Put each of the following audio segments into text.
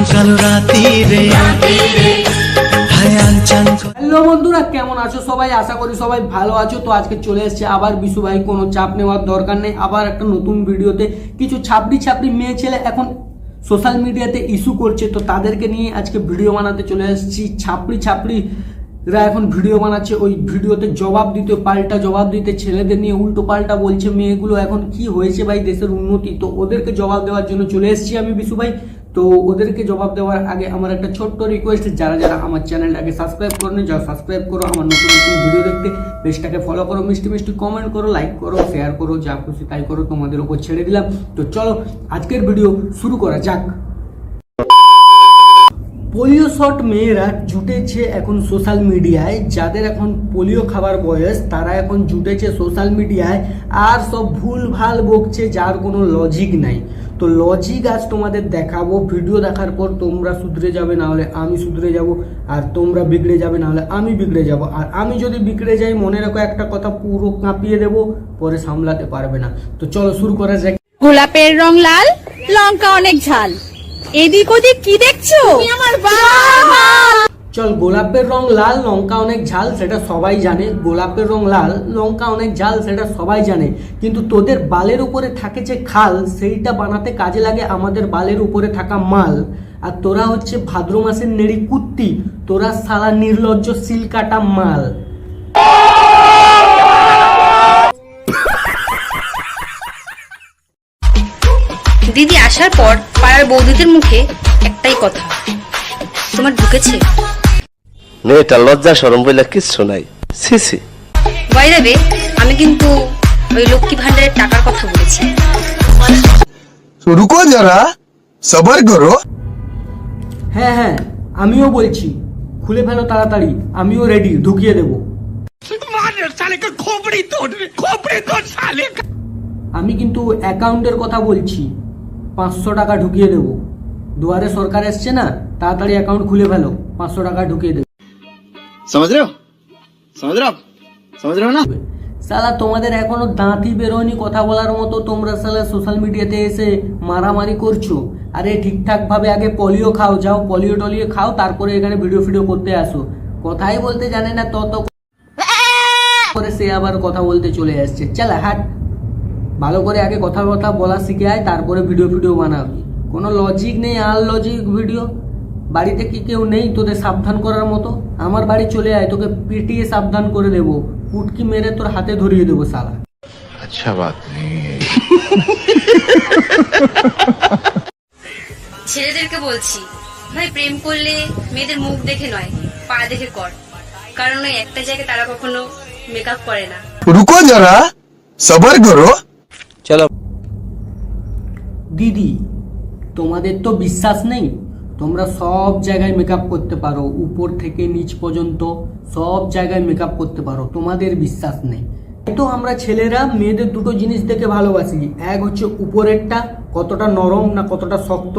হায়াল বন্ধুরা, কেমন আছো সবাই? আশা করি সবাই ভালো আছো। তো আজকে চলে এসেছে আবার বিশু ভাই, কোনো চাপ নেওয়ার দরকার নেই। আবার একটা নতুন ভিডিওতে কিছু ছাপড়ি ছাপড়ি মেয়ে ছেলে এখন সোশ্যাল মিডিয়াতে ইস্যু করছে। তো তাদেরকে নিয়ে আজকে ভিডিও বানাতে চলে এসেছি। ছাপড়ি ছাপড়ি রা এখন ভিডিও বানাচ্ছে। ওই ভিডিওতে জবাব দিতে, পাল্টা জবাব দিতে, ছেলেদের নিয়ে উল্টো পাল্টা বলছে মেয়েগুলো এখন কি হয়েছে ভাই দেশের উন্নতি। তো ওদেরকে জবাব দেওয়ার জন্য চলে এসেছি আমি বিশু ভাই। তো ওদেরকে জবাব দেওয়ার আগে আমার একটা ছোট্ট রিকোয়েস্ট যারা যারা আমার চ্যানেলটাকে সাবস্ক্রাইব করেনি, যারা সাবস্ক্রাইব করো, আমার নতুন নতুন ভিডিও দেখতে পেজটাকে ফলো করো, মিষ্টি মিষ্টি কমেন্ট করো লাইক করো শেয়ার করো, যা খুশি তাই করো, তোমাদের ওপর ছেড়ে দিলাম। তো চলো, আজকের ভিডিও শুরু করা যাক। পোলিও শট মেয়েরা জুটেছে এখন সোশ্যাল মিডিয়ায় যাদের এখন পোলিও খাবার বয়স, তারা এখন জুটেছে সোশ্যাল মিডিয়ায় আর সব ভুল ভালো বকছে, যার কোনো লজিক নাই। তো লজিক আজ তোমাদের দেখাবো ভিডিও দেখার পর তোমরা শুধরে যাবে না হলে আমি শুধরে যাব আর তোমরা বিগড়ে যাবে না হলে আমি বিগড়ে যাব। আর আমি যদি বিগড়ে যাই মনে রাখো একটা কথা পুরো কাঁপিয়ে দেবো পরে সামলাতে পারবে না। তো চলো শুরু করা যাক। গোলাপের রং লাল লঙ্কা অনেক ঝাল। এদিক ওদিক কি দেখছ? আমার চল, গোলাপের রং লাল, লঙ্কা অনেক ঝাল, সেটা সবাই জানে। গোলাপের রং লাল, লঙ্কা অনেক ঝাল, সেটা সবাই জানে। কিন্তু তোদের বালের উপরে থাকে যে খাল, সেইটা বানাতে কাজে লাগে আমাদের বালের উপরে থাকা মাল। আর তোরা হচ্ছে ভাদ্র মাসের নেড়ি কুত্তি, তোরা সালা নির্লজ্জ সিল কাটা মাল। দিদি আসার পর পাড়ার বৌদিদের মুখে একটাই কথা, তোমার ঢুকেছে? মেয়েটা লজ্জা সরম বলে কিচ্ছু নাই। সিসি বাইরে আমি কিন্তু ওই লক্ষ্মী ভান্ডারের টাকার কথা বলেছি। রুকো যারা সবার করো। হ্যাঁ হ্যাঁ আমিও বলছি খুলে ফেলো তাড়াতাড়ি আমিও রেডি ঢুকিয়ে দেবো। আমি কিন্তু অ্যাকাউন্টের কথা বলছি পাঁচশো টাকা ঢুকিয়ে দেবো। দুয়ারে সরকার এসছে না তাড়াতাড়ি অ্যাকাউন্ট খুলে ফেলো পাঁচশো টাকা ঢুকিয়ে দেবো। समझ रहे हो समझ रहे हो आप समझ रहे हो ना সালা তোমাদের এখনো দাঁতই বেরোয়নি কথা বলার মতো তোমরা সালা সোশ্যাল মিডিয়াতে এসে মারামারি করছো আরে ঠিকঠাক ভাবে আগে পলিও খাও যাও পলিও টলিও খাও তারপরে এখানে ভিডিও ফিডিও করতে আসো কথাই বলতে জানে না তত করে সে আবার কথা বলতে চলে আসছে চালা হাট ভালো করে আগে কথা কথা বলা শিখে আয় তারপরে ভিডিও ফিডিও বানাবি কোনো লজিক নেই আর লজিক ভিডিও বাড়িতে কি কেউ নেই তোদের সাবধান করার মতো? আমার বাড়ি চলে আয় তোকে পিটিয়ে সাবধান করে দেবো। কুটকি মেরে তোর হাতে ধরিয়ে দেবো সালা আচ্ছা বাত ছেলেদেরকে বলছি ভাই প্রেম করলে মেয়েদের মুখ দেখে নয় পা দেখে কর। কারণ ওই একটা জায়গায় তারা কখনো মেকআপ করে না। রুকো যারা সবার করো। চলো। দিদি তোমাদের তো বিশ্বাস নেই? তোমরা সব জায়গায় মেকআপ করতে পারো, উপর থেকে নিচ পর্যন্ত সব জায়গায় মেকআপ করতে পারো, তোমাদের বিশ্বাস নেই। তো আমরা ছেলেরা, মেয়েদের দুটো জিনিস দেখে ভালোবাসি। এক হচ্ছে উপরেরটা, কতটা নরম না কতটা শক্ত।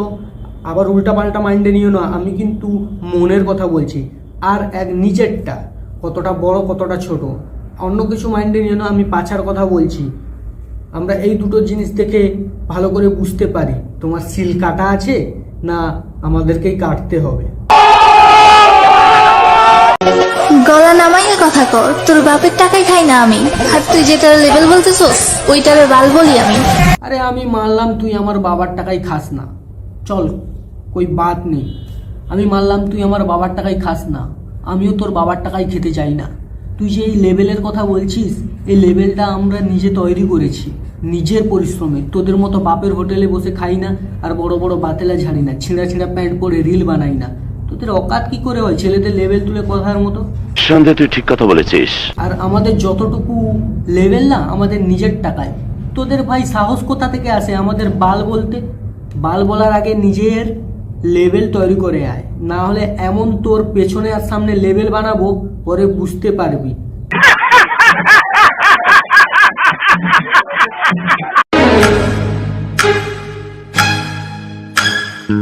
আবার উল্টা পাল্টা মাইন্ডে নিও না, আমি কিন্তু মনের কথা বলছি। আর এক নিচেরটা কতটা বড়, কতটা ছোট। অন্য কিছু মাইন্ডে নিও না, আমি পাছার কথা বলছি। আমরা এই দুটো জিনিস দেখে ভালো করে বুঝতে পারি। তোমার সিল কাটা আছে না আমাদেরকেই কাটতে হবে। গলা নামাইয়া কথা কর তোর বাপের টাকায় খাই না আমি। আর তুই যেটার লেভেল বলতেছস ওইটারে বাল বলি আমি। আরে আমি মানলাম তুই আমার বাবার টাকাই খাস না। চল কই বাত নেই। আমি মানলাম তুই আমার বাবার টাকাই খাস না। আমিও তোর বাবার টাকাই খেতে চাই না। তুই যে এই লেভেলের কথা বলছিস এই লেভেলটা আমরা নিজে তৈরি করেছি নিজের পরিশ্রমে। তোদের মতো বাপের হোটেলে বসে খাই না আর বড় বড় বাতেলা ঝাড়ি না ছিঁড়া ছিঁড়া প্যান্ট পরে রিল বানাই না। তোদের অকাত কি করে হয়? ছেলেদের লেভেল তুলে কথার মতো? সন্দেহ তুই ঠিক কথা বলেছিস। আর আমাদের যতটুকু লেভেল না আমাদের নিজের টাকায়। তোদের ভাই সাহস কোথা থেকে আসে আমাদের বাল বলতে? বাল বলার আগে নিজের লেভেল তৈরি করে আয়। না হলে এমন তোর পেছনে আর সামনে লেভেল বানাবো পরে বুঝতে পারবি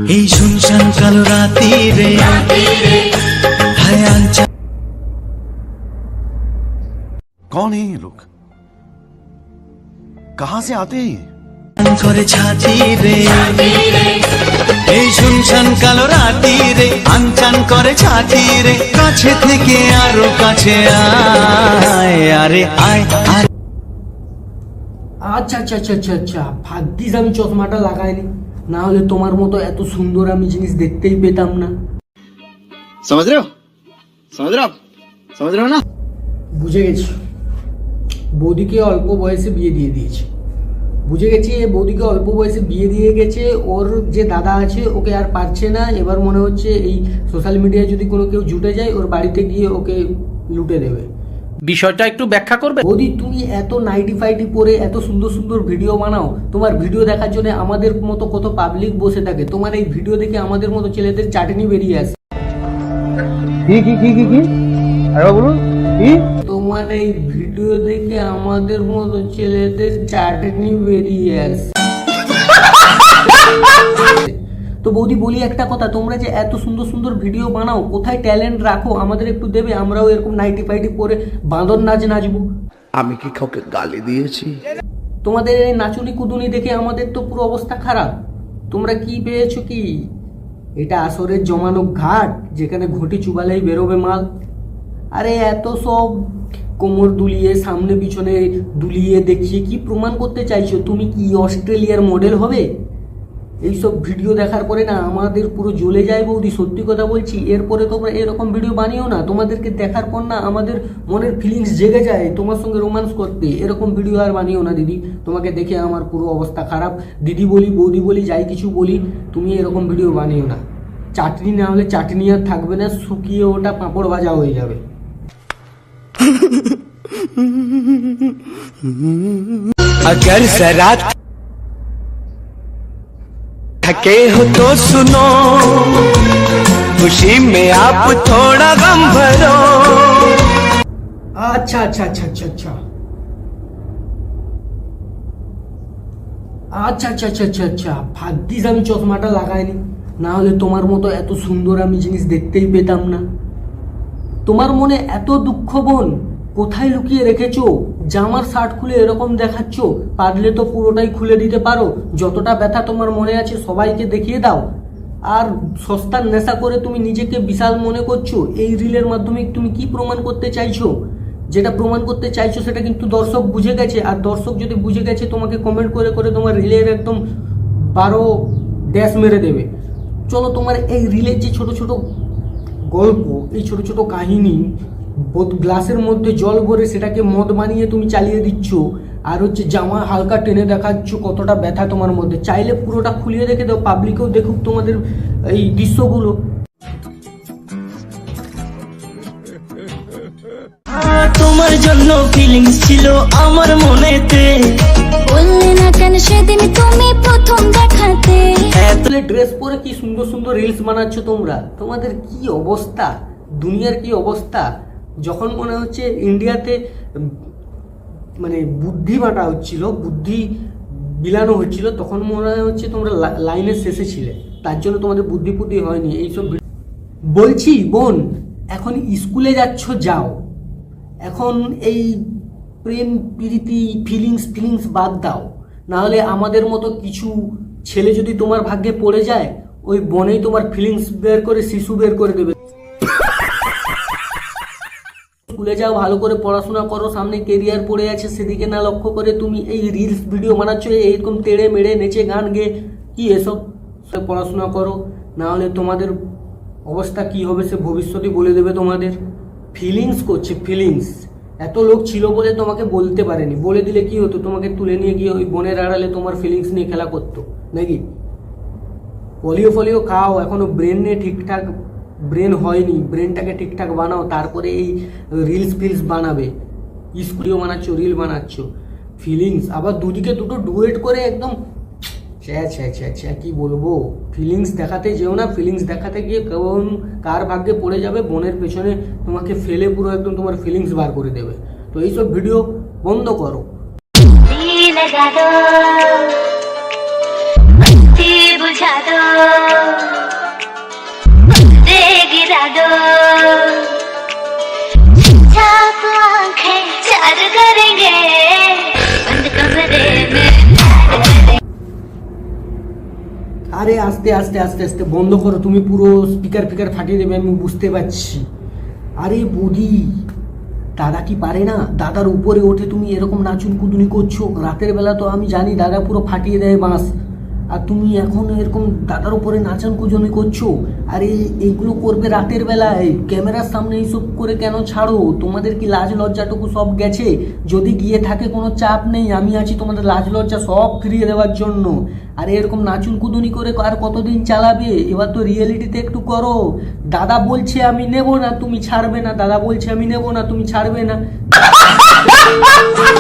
এই শুনশান কালো রাতিরে হায়াল कौन है ये लोग कहाँ से आते हैं ये? করে ছাতি রে। এই কালো রাতি রে করে ছাতি রে। কাছে থেকে আরও কাছে আয় আরে আয় আচ্ছা আচ্ছা আচ্ছা আচ্ছা আচ্ছা। ভাগ্যিস আমি চশমাটা লাগাইনি। না হলে তোমার মতো এত সুন্দর আমি জিনিস দেখতেই পেতাম না। না? বুঝে গেছি। বৌদিকে অল্প বয়সে বিয়ে দিয়ে দিয়েছে। বুঝে গেছি এ বৌদিকে অল্প বয়সে বিয়ে দিয়ে গেছে ওর যে দাদা আছে ওকে আর পারছে না। এবার মনে হচ্ছে এই সোশ্যাল মিডিয়ায় যদি কোনো কেউ জুটে যায় ওর বাড়িতে গিয়ে ওকে লুটে দেবে বিষয়টা একটু ব্যাখ্যা করবে? বৌদি তুমি এত নাইটি ফাইটি পরে এত সুন্দর সুন্দর ভিডিও বানাও তোমার ভিডিও দেখার জন্য আমাদের মতো কত পাবলিক বসে থাকে। তোমার এই ভিডিও দেখে আমাদের মতো ছেলেদের চাটনি বেরিয়ে আসে। তোমার এই ভিডিও দেখে আমাদের মতো ছেলেদের চাটনি বেরিয়ে আসে তো বৌদি বলি একটা কথা তোমরা যে এত সুন্দর সুন্দর ভিডিও বানাও কোথায় ট্যালেন্ট রাখো আমাদের একটু দেবে আমরাও এরকম নাইটি ফাইটি পরে বাঁদর নাচ নাচবো। আমি কি কাউকে গালি দিয়েছি? তোমাদের এই নাচুনি কুদুনি দেখে আমাদের তো পুরো অবস্থা খারাপ। তোমরা কি পেয়েছ কি? এটা আসরের জমানো ঘাট যেখানে ঘটি চুবালেই বেরোবে মাল। আরে এত সব কোমর দুলিয়ে, সামনে পিছনে দুলিয়ে দেখিয়ে কি প্রমাণ করতে চাইছো? তুমি কি অস্ট্রেলিয়ার মডেল হবে? এইসব ভিডিও দেখার পরে না আমাদের পুরো জ্বলে যায় বৌদি, সত্যি কথা বলছি। এরপরে তোমরা এরকম ভিডিও বানিও না। তোমাদেরকে দেখার পর না আমাদের মনের ফিলিংস জেগে যায় তোমার সঙ্গে রোমান্স করতে। এরকম ভিডিও আর বানিও না দিদি। তোমাকে দেখে আমার পুরো অবস্থা খারাপ। দিদি বলি, বৌদি বলি, যাই কিছু বলি, তুমি এরকম ভিডিও বানিও না। চাটনি না হলে চাটনি আর থাকবে না, শুকিয়ে ওটা পাঁপড় ভাজা হয়ে যাবে। अगर जरा थके हो तो सुनो, खुशी में आप थोड़ा गम भरो। अच्छा अच्छा अच्छा अच्छा अच्छा। अच्छा अच्छा अच्छा अच्छा अच्छा। भाग्यस चश्मा लगाए ना तुम्हार तो सुंदर जिन देखते ही पेतम ना তোমার মনে এত দুঃখ বোন? কোথায় লুকিয়ে রেখেছো? জামার শার্ট খুলে এরকম দেখাচ্ছ? পারলে তো পুরোটাই খুলে দিতে পারো। যতটা ব্যথা তোমার মনে আছে সবাইকে দেখিয়ে দাও। আর সস্তার নেশা করে তুমি নিজেকে বিশাল মনে করছ? এই রিলের মাধ্যমে তুমি কি প্রমাণ করতে চাইছো? যেটা প্রমাণ করতে চাইছো সেটা কিন্তু দর্শক বুঝে গেছে। আর দর্শক যদি বুঝে গেছে, তোমাকে কমেন্ট করে করে তোমার রিলের একদম বারো ড্যাশ মেরে দেবে। চলো তোমার এই রিলের যে ছোট ছোট গল্প এই ছোট ছোট কাহিনী গ্লাসের মধ্যে জল ভরে সেটাকে মদ বানিয়ে তুমি চালিয়ে দিচ্ছ আর হচ্ছে জামা হালকা টেনে দেখাচ্ছ কতটা ব্যথা তোমার মধ্যে। চাইলে পুরোটা খুলিয়ে রেখে দাও পাবলিকেও দেখুক তোমাদের এই দৃশ্যগুলো। তোমার জন্য ফিলিংস ছিল আমার মনেতে। বললে না কেন সেদিন তুমি তাহলে ড্রেস পরে কি সুন্দর সুন্দর রিলস বানাচ্ছ তোমরা? তোমাদের কি অবস্থা? দুনিয়ার কি অবস্থা? যখন মনে হচ্ছে ইন্ডিয়াতে মানে বুদ্ধি বাটা হচ্ছিল, বুদ্ধি বিলানো হচ্ছিল, তখন মনে হচ্ছে তোমরা লাইনের শেষে ছিলে। তার জন্য তোমাদের বুদ্ধি বুদ্ধি হয়নি। এইসব বলছি, বোন, এখন স্কুলে যাচ্ছ, যাও। এখন এই প্রেম, প্রীতি ফিলিংস ফিলিংস বাদ দাও। নাহলে আমাদের মতো কিছু ছেলে যদি তোমার ভাগ্যে পড়ে যায়, ওই বনেই তোমার ফিলিংস বের করে, শিশু বের করে দেবে। স্কুলে যাও, ভালো করে পড়াশোনা করো, সামনে কেরিয়ার পড়ে আছে, সেদিকে না লক্ষ্য করে তুমি এই রিলস ভিডিও বানাচ্ছ এইরকম তেড়ে মেড়ে নেচে গান গেয়ে কি এসব? সব পড়াশোনা করো, না হলে তোমাদের অবস্থা কি হবে সে ভবিষ্যতে বলে দেবে তোমাদের। ফিলিংস করছে ফিলিংস এত লোক ছিল বলে তোমাকে বলতে পারেনি, বলে দিলে কি হতো? তোমাকে তুলে নিয়ে গিয়ে ওই বনের আড়ালে তোমার ফিলিংস নিয়ে খেলা করতো। নাকি? পলিও ফলিও খাও, এখনও ব্রেনে ঠিকঠাক ব্রেন হয়নি ব্রেনটাকে ঠিকঠাক বানাও, তারপরে এই রিলস ফিলস বানাবে। স্কুলিও বানাচ্ছ রিল বানাচ্ছ ফিলিংস আবার দুদিকে দুটো ডুয়েট করে একদম ছ্যা ছ্যা ছ্যা ছ্যা, কি বলব? ফিলিংস দেখাতে যেও না ফিলিংস দেখাতে গিয়ে কেমন, কার ভাগ্যে পড়ে যাবে, বনের পেছনে তোমাকে ফেলে পুরো একদম তোমার ফিলিংস বার করে দেবে। তো এইসব ভিডিও বন্ধ করো। আরে আস্তে আস্তে আস্তে আস্তে, বন্ধ করো, তুমি পুরো স্পিকার ফিকার ফাটিয়ে দেবে, আমি বুঝতে পারছি। আরে বৌদি দাদা কি পারে না? দাদার উপরে ওঠে তুমি এরকম নাচুন কুদুনি করছ। রাতের বেলা তো আমি জানি দাদা পুরো ফাটিয়ে দেয় বাঁশ। আর তুমি এখন এরকম দাদার উপরে নাচান কুজনি করছ? আর এই, এইগুলো করবে রাতের বেলায়। ক্যামেরার সামনে এইসব করে কেন ছাড়ো? তোমাদের কি লাজ লজ্জাটুকু সব গেছে? যদি গিয়ে থাকে কোনো চাপ নেই, আমি আছি তোমাদের লাজ লজ্জা সব ফিরিয়ে দেওয়ার জন্য। আর এরকম নাচুন কুদুনি করে আর কতদিন চালাবে? এবার তো রিয়েলিটিতে একটু করো। দাদা বলছে আমি নেব না, তুমি ছাড়বে না। দাদা বলছে আমি নেব না, তুমি ছাড়বে না।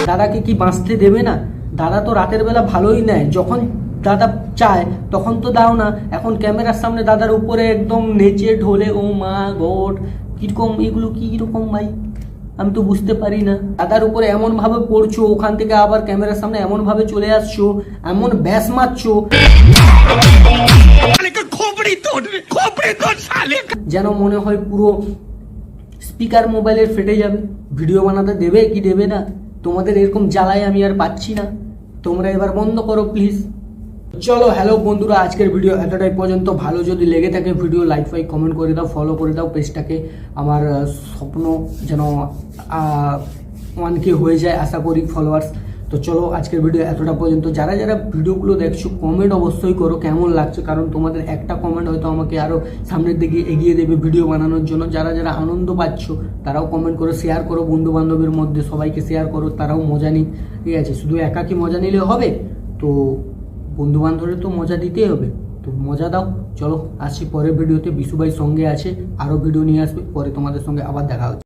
দাদাকে কি বাঁচতে দেবে না? দাদা তো রাতের বেলা ভালোই নেয়। যখন দাদা চায় তখন তো দাও না। এখন ক্যামেরার সামনে দাদার উপরে একদম নেচে ঢোলে ও মা গড কীরকম এগুলো কি রকম ভাই? আমি তো বুঝতে পারি না। দাদার উপরে এমন ভাবে পড়ছো ওখান থেকে আবার ক্যামেরার সামনে এমন ভাবে চলে আসছো এমন ব্যাস মারছো। যেন মনে হয় পুরো স্পিকার মোবাইলের ফেটে যাবে। ভিডিও বানাতে দেবে কি দেবে না? তোমাদের এরকম জ্বালায় আমি আর পাচ্ছি না। তোমরা এবার বন্ধ করো প্লিজ। চলো হ্যালো বন্ধুরা, আজকের ভিডিও এতটাই পর্যন্ত। ভালো যদি লেগে থাকে ভিডিও লাইক ফাইক কমেন্ট করে দাও ফলো করে দাও পেজটাকে আমার স্বপ্ন যেন ওয়ান কে হয়ে যায়, আশা করি ফলোয়ার্স তো চলো, আজকের ভিডিও এতটা পর্যন্ত। যারা যারা ভিডিওগুলো দেখছ কমেন্ট অবশ্যই করো, কেমন লাগছে? কারণ তোমাদের একটা কমেন্ট হয়তো আমাকে আরও সামনের দিকে এগিয়ে দেবে ভিডিও বানানোর জন্য। যারা যারা আনন্দ পাচ্ছ, তারাও কমেন্ট করো শেয়ার করো বন্ধু বান্ধবের মধ্যে, সবাইকে শেয়ার করো, তারাও মজা নিক। ঠিক আছে, শুধু একা কি মজা নিলে হবে? তো বন্ধু বান্ধবের তো মজা দিতেই হবে। তো মজা দাও। চলো, আসছি পরের ভিডিওতে। বিশুভাই সঙ্গে আছে। আরও ভিডিও নিয়ে আসবে। পরে তোমাদের সঙ্গে আবার দেখা হচ্ছে।